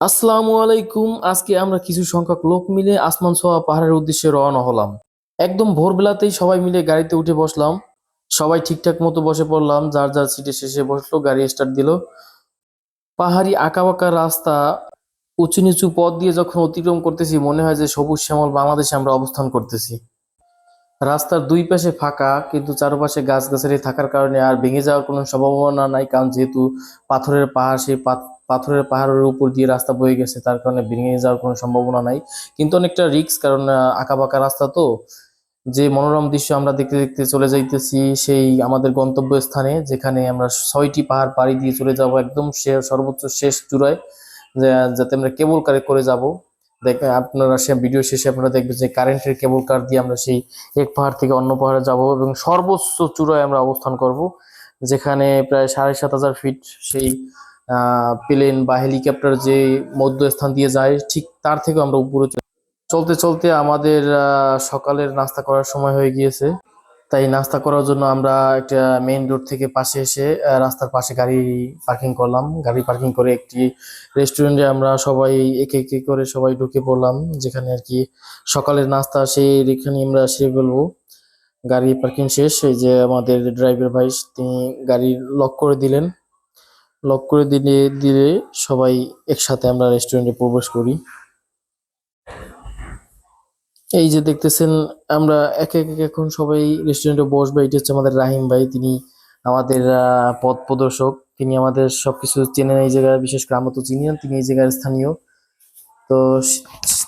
আসসালামু আলাইকুম। আজকে আমরা কিছু সংখ্যক লোক মিলে আসমান ছোঁয়া পাহাড়ের উদ্দেশ্যে রওনা হলাম। একদম ভোরবেলাতেই সবাই মিলে গাড়িতে উঠে বসলাম। সবাই ঠিকঠাক মতো বসে পড়লাম। যার যার সিটে শেষে বসল, গাড়ি স্টার্ট দিল। পাহাড়ি আঁকাবাঁকা রাস্তা উঁচু নিচু পথ দিয়ে যখন অতিক্রম করতেছি, মনে হয় যে সবুজ শ্যামল বাংলাদেশে আমরা অবস্থান করতেছি। রাস্তার দুই পাশে ফাঁকা, কিন্তু চারপাশে গাছগাছালি থাকার কারণে আর ভেঙে যাওয়ার কোনো সম্ভাবনা নাই, কারণ যেহেতু পাথরের পাহাড়, সেই পাথরের পাহাড়ের উপর দিয়ে রাস্তা বয়ে গেছে, তার কারণে ভেঙে যাওয়ার কোনো সম্ভাবনা নাই। কিন্তু অনেকটা রিস্ক কারণ আঁকা বাঁকা রাস্তা তো। যে মনোরম দৃশ্য আমরা দেখতে দেখতে চলে যাইতেছি সেই আমাদের গন্তব্য স্থানে যেখানে আমরা ছয়টি পাহাড় পাড়ি দিয়ে চলে যাব একদম সর্বোচ্চ শেষ চূড়ায়। যাতে আমরা কেবল কারে করে যাব। দেখ, আপনারা সে ভিডিও শেষে আপনারা দেখবেন যে কারেন্টের কেবল কার দিয়ে আমরা সেই এক পাহাড় থেকে অন্য পাহাড়ে যাব এবং সর্বোচ্চ চূড়ায় আমরা অবস্থান করব, যেখানে প্রায় সাড়ে সাত হাজার ফিট সেই প্লেন বা হেলিকপ্টার যে মধ্যস্থান দিয়ে যায়, ঠিক তার থেকে আমরা উপরে চলতে চলতে আমাদের সকালের নাস্তা করার সময় হয়ে গিয়েছে। তাই নাস্তা করার জন্য আমরা একটা মেইন রোড থেকে পাশে এসে রাস্তার পাশে গাড়ি পার্কিং করলাম। গাড়ি পার্কিং করে একটি রেস্টুরেন্টে আমরা সবাই একে একে করে সবাই ঢুকে পড়লাম, যেখানে আর কি সকালের নাস্তা সেই এখানে আমরা সেরে ফেলব গাড়ি পার্কিং শেষ, এই যে আমাদের ড্রাইভার ভাই, তিনি গাড়ি লক করে দিলেন। লক করে দিলে দিলে সবাই একসাথে আমরা রেস্টুরেন্টে প্রবেশ করি। এই যে দেখতেছেন, আমরা এক এক এখন সবাই রেস্টুরেন্টে বসবো। এটা হচ্ছে আমাদের রাহিম ভাই, তিনি আমাদের পথ প্রদর্শক। তিনি আমাদের সবকিছু চেনেন এই জায়গায়, বিশেষ করে আমরা তো চিনি না, তিনি এই জায়গার স্থানীয়। তো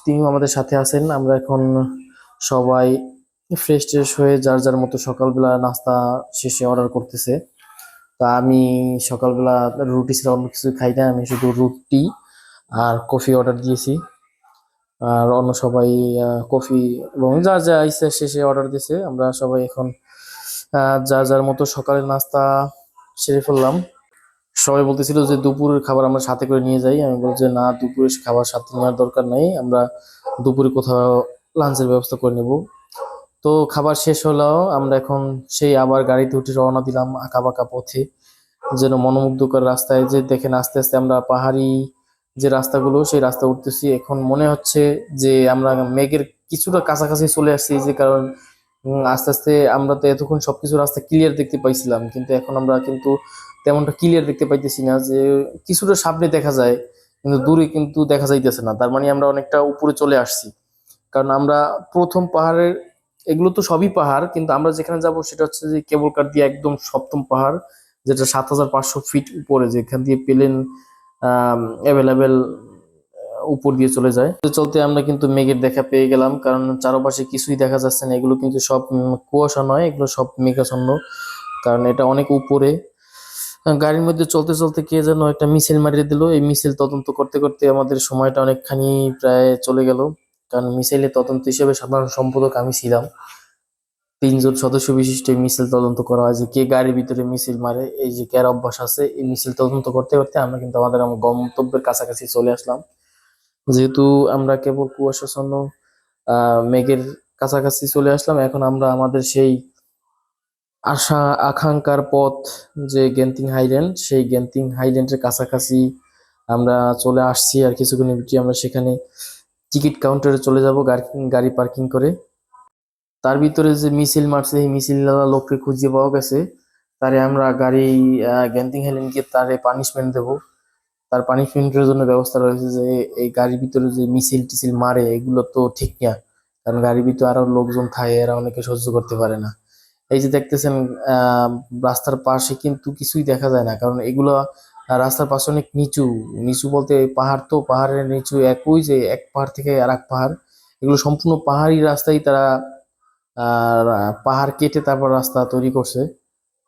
তিনিও আমাদের সাথে আছেন। আমরা এখন সবাই ফ্রেশ ট্রেশ হয়ে যার যার মতো সকালবেলা নাস্তা শেষে অর্ডার করতেছে। তা আমি সকালবেলা রুটি ছাড়া অন্য কিছু খাই না, আমি শুধু রুটি আর কফি অর্ডার দিয়েছি। আর অন্য সবাই কফি এবং যা যা ইচ্ছা শেষে অর্ডার দিয়েছে। আমরা সবাই এখন যা যার মতো সকালের নাস্তা সেরে ফেললাম। সবাই বলতেছিল যে দুপুরের খাবার আমরা সাথে করে নিয়ে যাই। আমি বলছি না, দুপুরের খাবার সাথে নেওয়ার দরকার নেই। আমরা দুপুরে কোথাও লাঞ্চের ব্যবস্থা করে নেব। তো খাবার শেষ হলো আমরা এখন সেই আবার গাড়িতে উঠে রওনা দিলাম আঁকা বাঁকা পথে, যেন মনোমুগ্ধকর রাস্তায় যে দেখেন আস্তে আস্তে আমরা পাহাড়ি যে রাস্তাগুলো, সেই রাস্তা উঠতেছি। এখন মনে হচ্ছে যে আমরা মেঘের কিছুটা কাছাকাছি চলে আসছি, যে কারণ আস্তে আস্তে আমরা তো এতক্ষণ সবকিছু রাস্তা ক্লিয়ার দেখতে পাইছিলাম, কিন্তু এখন আমরা কিন্তু তেমনটা ক্লিয়ার দেখতে পাইতেছি না, যে কিছুটা সামনে দেখা যায়, কিন্তু দূরে কিন্তু দেখা যাইতেছে না। তার মানে আমরা অনেকটা উপরে চলে আসছি। কারণ আমরা প্রথম পাহাড়ের এগুলো তো সবই পাহাড়, কিন্তু আমরা যেখানে যাব সেটা হচ্ছে যে কেবল কার দিয়ে একদম সপ্তম পাহাড়, যেটা সাত হাজার পাঁচশো ফিট উপরে, যেখান দিয়ে প্লেন অ্যাভেলেবেল উপর দিয়ে চলে যায়। চলতে আমরা কিন্তু মেঘের দেখা পেয়ে গেলাম, কারণ চারপাশে কিছুই দেখা যাচ্ছে না। এগুলো কিন্তু সব কুয়াশা নয়, এগুলো সব মেঘাচ্ছন্ন, কারণ এটা অনেক উপরে। গাড়ির মধ্যে চলতে চলতে কে যেন একটা মিছিল মারিয়ে দিল। এই মিছিল তদন্ত করতে করতে আমাদের সময়টা অনেকখানি প্রায় চলে গেল। কারণ মিছিলের তদন্ত হিসেবে সাধারণ সম্পাদক আমি ছিলাম। তিনজন সদস্য বিশিষ্ট মিছিল তদন্ত করা হয় যে কে গাড়ির ভিতরে মিছিল মারে, এই যে কার অভ্যাস আছে, এই মিছিল তদন্ত করতে করতে আমরা কিন্তু আমাদের আমার গন্তব্যের কাছাকাছি চলে আসলাম। যেহেতু আমরা কেবল কুয়াশাচ্ছন্ন মেঘের কাছাকাছি চলে আসলাম, এখন আমরা আমাদের সেই আশা, আকাঙ্ক্ষার পথ যে গেন্তিং হাইল্যান্ড সেই গেন্তিং হাইল্যান্ডের কাছাকাছি আমরা চলে আসছি আর কিছুক্ষণের ভিতরে আমরা সেখানে টিকিট কাউন্টারে চলে যাব গাড়ি পার্কিং করে। তার ভিতরে যে মিছিল মারছে এই মিছিল লোককে খুঁজে পাওয়া গেছে। তারে আমরা গাড়ি আহ, গেন্তিং হাইল্যান্ড গিয়ে তারে পানিশমেন্ট দেব। তার পানিশমেন্টের জন্য ব্যবস্থা রয়েছে যে এই গাড়ির ভিতরে যে মিছিল টিছিল মারে এগুলো তো ঠিক না। কারণ গাড়ির ভিতরে আরও লোকজন থাকে এরা অনেকে সহ্য করতে পারে না। এই যে দেখতেছেন রাস্তার পাশে কিন্তু কিছুই দেখা যায় না। কারণ এগুলো রাস্তার পাশে অনেক নিচু। নিচু বলতে পাহাড় তো পাহাড়ের নিচু একই যে এক পাহাড় থেকে আর এক পাহাড়। এগুলো সম্পূর্ণ পাহাড়ি রাস্তায় তারা পাহাড় কেটে তারপর রাস্তা তৈরি করছে।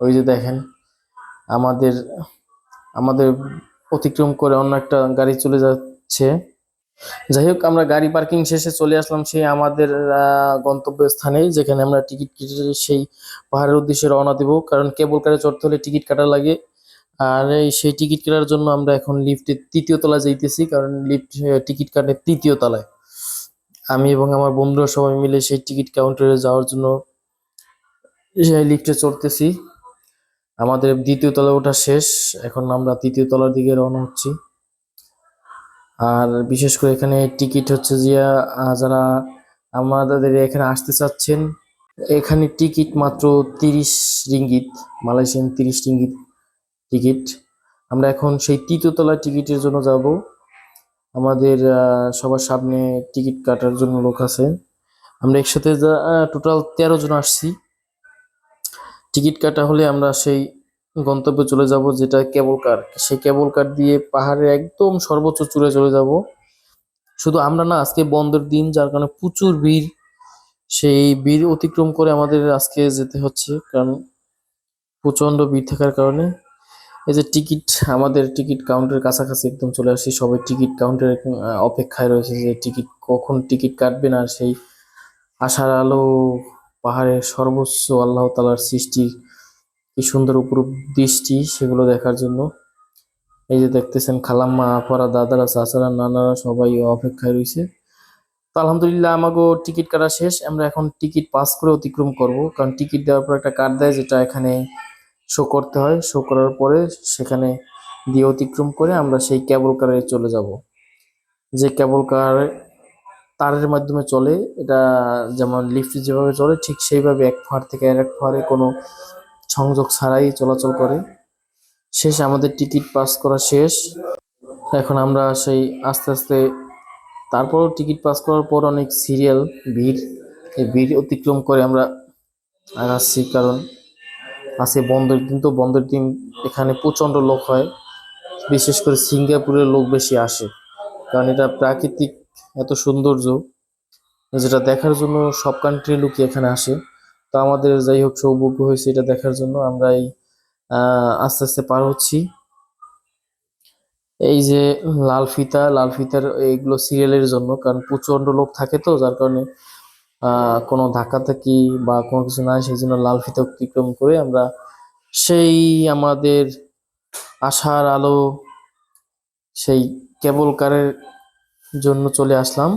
ওই যে দেখেন আমাদের আমাদের অতিক্রম করে অন্য একটা গাড়ি চলে যাচ্ছে। যাই হোক আমরা গাড়ি পার্কিং শেষে চলে আসলাম সেই আমাদের আহ, গন্তব্য স্থানে যেখানে আমরা টিকিট কেটে সেই পাহাড়ের উদ্দেশ্যে রওনা দেব। কারণ কেবল কারে চড়তে হলে টিকিট কাটা লাগে। আর এই সেই টিকিট কাটার জন্য আমরা এখন লিফটের তৃতীয় তলায় যাইতেছি, কারণ লিফট টিকিট কাটে তৃতীয় তলায়। আমি এবং আমার বন্ধুরা সবাই মিলে সেই টিকিট কাউন্টারে যাওয়ার জন্য সেই লিফটে চড়তেছি। আমাদের দ্বিতীয় তলায় ওঠা শেষ, এখন আমরা তৃতীয় তলার দিকে রওনা হচ্ছি। আর বিশেষ করে এখানে টিকিট হচ্ছে যে যারা আমাদের এখানে আসতে চাচ্ছেন, এখানে টিকিট মাত্র তিরিশ রিঙ্গিত, মালয়েশিয়ান তিরিশ রিঙ্গিত। টিকিট। আমরা এখন সেই তৃতীয় তলায় টিকিটের জন্য যাব। আমাদের সবার সামনে টিকিট কাটার জন্য লোক আছে। আমরা একসাথে টোটাল তেরো জন আসছি। টিকিট কাটা হলে আমরা সেই গন্তব্যে চলে যাব, যেটা কেবল কার। সেই কেবল কার দিয়ে পাহাড়ের একদম সর্বোচ্চ চূড়ে চলে যাব। শুধু আমরা না, আজকে বন্ধের দিন, যার কারণে প্রচুর ভিড়। সেই ভিড় অতিক্রম করে আমাদের আজকে যেতে হচ্ছে, কারণ প্রচণ্ড ভিড় থাকার কারণে। এই যে টিকিট, আমাদের টিকিট কাউন্টারের কাছাকাছি একদম চলে আসি। সবাই টিকিট কাউন্টারের অপেক্ষায় রয়েছে যে টিকিট কখন টিকিট কাটবে না সেই আশার আলো, পাহাড়ের সর্বোচ্চ আল্লাহ তালার সৃষ্টি, কি সুন্দর উপরূপ দৃষ্টি সেগুলো দেখার জন্য। এই যে দেখতেছেন খালাম্মা আপারা দাদারা, চাচারা, নানারা সবাই অপেক্ষায় রয়েছে। তো আলহামদুলিল্লাহ আমাগো টিকিট কাটা শেষ। আমরা এখন টিকিট পাস করে অতিক্রম করব, কারণ টিকিট দেওয়ার পর একটা কার্ড দেয় যেটা এখানে শো করতে হয়। শো করার পরে সেখানে দিয়ে অতিক্রম করে আমরা সেই ক্যাবল কারে চলে যাব। যে ক্যাবল কার তারের মাধ্যমে চলে, এটা যেমন লিফট যেভাবে চলে, ঠিক সেইভাবে এক ফাড় থেকে আর এক ফাড়ে কোনো সংযোগ ছাড়াই চলাচল করে। শেষ আমাদের টিকিট পাস করা শেষ। এখন আমরা সেই আস্তে আস্তে তারপরও টিকিট পাস করার পর অনেক সিরিয়াল ভিড়। এই ভিড় অতিক্রম করে আমরা আগাচ্ছি কারণ আজকে বন্ধের দিন তো বন্ধের দিন এখানে প্রচণ্ড লোক হয়। বিশেষ করে সিঙ্গাপুরের লোক বেশি আসে। কারণ এটা প্রাকৃতিক এত সৌন্দর্য, যেটা দেখার জন্য সব কান্ট্রির লোকই এখানে আসে। তো আমাদের যাই হোক সৌভাগ্য হয়েছে এটা দেখার জন্য। আমরা এই আস্তে আস্তে পার হচ্ছি। এই যে লাল ফিতা, লাল ফিতার এইগুলো সিরিয়ালের জন্য, কারণ প্রচণ্ড লোক থাকে তো, যার কারণে কোনো ধাক্কাধাক্কি বা কোনো কিছু নাই, সেই জন্য লাল ফিতা অতিক্রম করে আমরা সেই আমাদের আশার আলো, সেই কেবল কারের জন্য চলে আসলাম।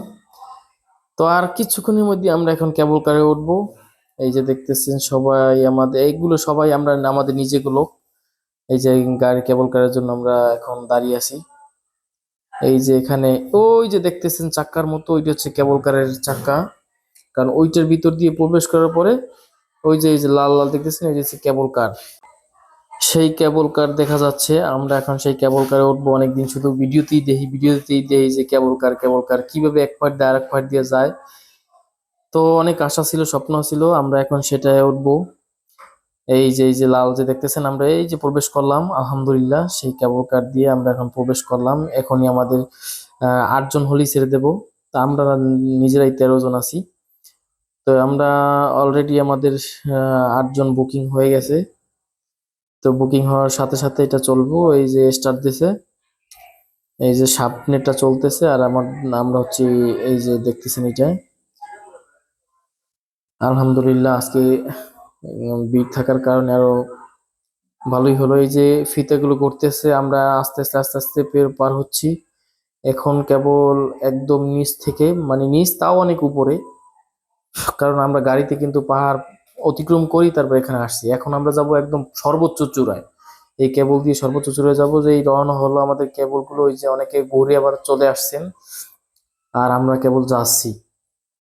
তো আর কিছুক্ষণের মধ্যে আমরা এখন কেবল কারে উঠবো। এই যে দেখতেছেন সবাই আমাদের, এইগুলো সবাই আমরা, আমাদের নিজেগুলো এই যে গাড়ি কেবল কারের জন্য আমরা এখন দাঁড়িয়ে আছি। এই যে এখানে, ওই যে দেখতেছেন চাক্কার মতো, ওইটা হচ্ছে কেবল কারের চাক্কা। কারণ ওইটার ভিতর দিয়ে প্রবেশ করার পরে ওই যে, এই যে লাল লাল দেখতেছেন, এই যে কেবল কার সেই কেবল কার দেখা যাচ্ছে, আমরা এখন সেই কেবল কারে উঠবো অনেকদিন, শুধু ভিডিওতেই দেখি ভিডিওতেই দেখি যে কেবল কার কেবল কার কীভাবে এক পার্ট দিয়ে আরেক পার্ট দিয়ে যায়। তো অনেক আশা ছিল, স্বপ্ন ছিল, আমরা এখন সেটাই উঠবো। এই যে এই যে লাল যে দেখতেছেন, আমরা এই যে প্রবেশ করলাম, আলহামদুলিল্লাহ, সেই কেবল কার দিয়ে আমরা এখন প্রবেশ করলাম। এখনই আমাদের আটজন হলি ছেড়ে দেব। তা আমরা নিজেরাই তেরো জন আছি। তো আমরা অলরেডি আমাদের আটজন বুকিং হয়ে গেছে। তো বুকিং হওয়ার সাথে সাথে এটা চলবো। এই যে স্টার্ট দিছে, এই যে সাবনেটটা চলতেছে আর আমার, আমরা হচ্ছে এই যে দেখতেছেন এটা। আলহামদুলিল্লাহ আজকে ভিড় থাকার কারণে আরও ভালোই হলো। এই যে ফিতেগুলো করতেছে, আমরা আস্তে আস্তে আস্তে আস্তে পের পার হচ্ছি। এখন কেবল একদম নিচ থেকে মানে নিচ তাও অনেক উপরে। কারণ আমরা গাড়িতে কিন্তু পাহাড় অতিক্রম করি, তারপর এখানে আসছি। এখন আমরা যাব একদম সর্বোচ্চ চূড়ায়। এই কেবল দিয়ে সর্বোচ্চ চূড়ায় যাব, যে এই রওনা হলো আমাদের কেবলগুলো, ওই যে অনেকে ঘুরে আবার চলে আসছেন। আর আমরা কেবল যাচ্ছি।